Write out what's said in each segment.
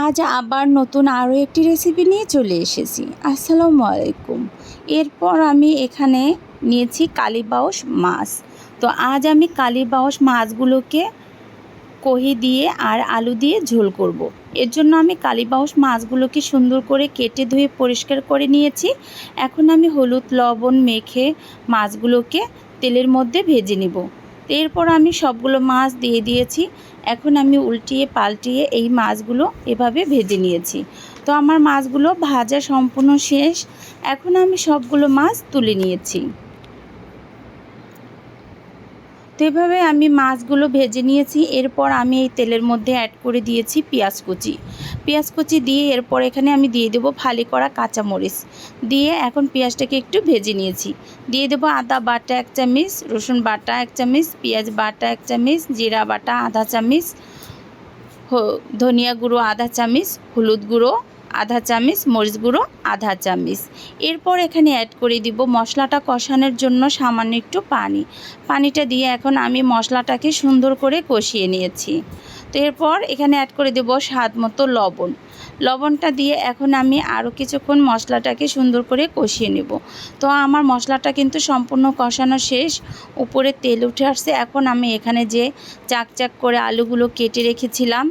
আজ আবার নতুন আরও একটি রেসিপি নিয়ে চলে এসেছি। আসসালামু আলাইকুম। এরপর আমি এখানে নিয়েছি কালীবাউস মাছ। তো আজ আমি কালীবাউস মাছগুলোকে কহি দিয়ে আর আলু দিয়ে ঝোল করব। এর জন্য আমি কালীবাউস মাছগুলোকে সুন্দর করে কেটে ধুয়ে পরিষ্কার করে নিয়েছি। এখন আমি হলুদ, লবণ মেখে মাছগুলোকে তেলের মধ্যে ভেজে নিব। এরপর আমি সবগুলো মাছ দিয়ে দিয়েছি। এখন আমি উল্টিয়ে পাল্টিয়ে এই মাছগুলো এভাবে ভেজে নিয়েছি। তো আমার মাছগুলো ভাজা সম্পূর্ণ শেষ। এখন আমি সবগুলো মাছ তুলে নিয়েছি। তো এভাবে আমি মাছগুলো ভেজে নিয়েছি। এরপর আমি এই তেলের মধ্যে অ্যাড করে দিয়েছি পেঁয়াজ কুচি। পেঁয়াজ কুচি দিয়ে এরপর এখানে আমি দিয়ে দেবো ফালি করা কাঁচামরিচ। দিয়ে এখন পেঁয়াজটাকে একটু ভেজে নিয়েছি। দিয়ে দেবো আদা বাটা এক চামচ, রসুন বাটা এক চামচ, পেঁয়াজ বাটা এক চামচ, জিরা বাটা আধা চামচ ধনিয়া গুঁড়ো আধা চামচ, হলুদ গুঁড়ো আধা চামচ মরিচ গুঁড়ো, আধা চামচ। এরপর এখানে অ্যাড করে দিব মশলাটা কষানোর জন্য সামান্য একটু পানি। পানিটা দিয়ে এখন আমি মশলাটাকে সুন্দর করে কষিয়ে নিয়েছি। তো এরপর এখানে অ্যাড করে দেব স্বাদ মতো লবণ। লবণটা দিয়ে এখন আমি আরও কিছুক্ষণ মশলাটাকে সুন্দর করে কষিয়ে নেব। তো আমার মশলাটা কিন্তু সম্পূর্ণ কষানো শেষ, উপরে তেল উঠে আসছে। এখন আমি এখানে যে চাক চাক করে আলুগুলো কেটে রেখেছিলাম,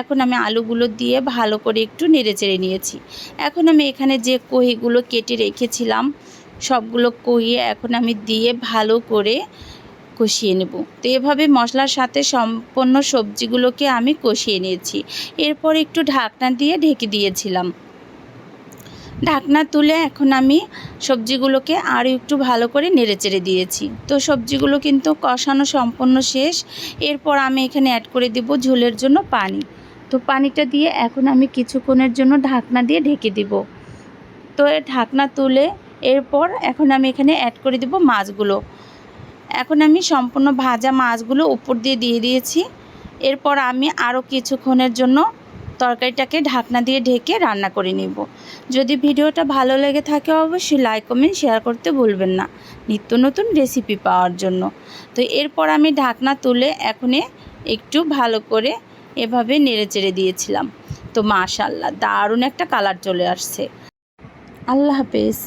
এখন আমি আলুগুলো দিয়ে ভালো করে একটু নেড়ে চেড়ে নিয়েছি। এখন আমি এখানে যে কহিগুলো কেটে রেখেছিলাম, সবগুলো কহিয়ে এখন আমি দিয়ে ভালো করে কষিয়ে নেব। তো এভাবে মশলার সাথে সম্পূর্ণ সবজিগুলোকে আমি কষিয়ে নিয়েছি। এরপর একটু ঢাকনা দিয়ে ঢেকে দিয়েছিলাম। ঢাকনা তুলে এখন আমি সবজিগুলোকে আরও একটু ভালো করে নেড়েচেড়ে দিয়েছি। তো সবজিগুলো কিন্তু কষানো সম্পূর্ণ শেষ। এরপর আমি এখানে অ্যাড করে দেব ঝোলের জন্য পানি। তো পানিটা দিয়ে এখন আমি কিছুক্ষণের জন্য ঢাকনা দিয়ে ঢেকে দিব। তো ঢাকনা তুলে এরপর এখন আমি এখানে অ্যাড করে দেব মাছগুলো। এখন আমি সম্পূর্ণ ভাজা মাছগুলো উপর দিয়ে দিয়ে দিয়েছি। এরপর আমি আরও কিছুক্ষণের জন্য তরকারিটাকে ঢাকনা দিয়ে ঢেকে রান্না করে নেব। যদি ভিডিওটা ভালো লেগে থাকে অবশ্যই লাইক, কমেন্ট, শেয়ার করতে ভুলবেন না। নিত্য নতুন রেসিপি পাওয়ার জন্য। তো এরপর আমি ঢাকনা তুলে এখনে একটু ভালো করে এভাবে নেড়ে চেড়ে দিয়েছিলাম। তো মাশাল্লাহ দারুণ একটা কালার চলে আসছে। আল্লাহ হাফেজ।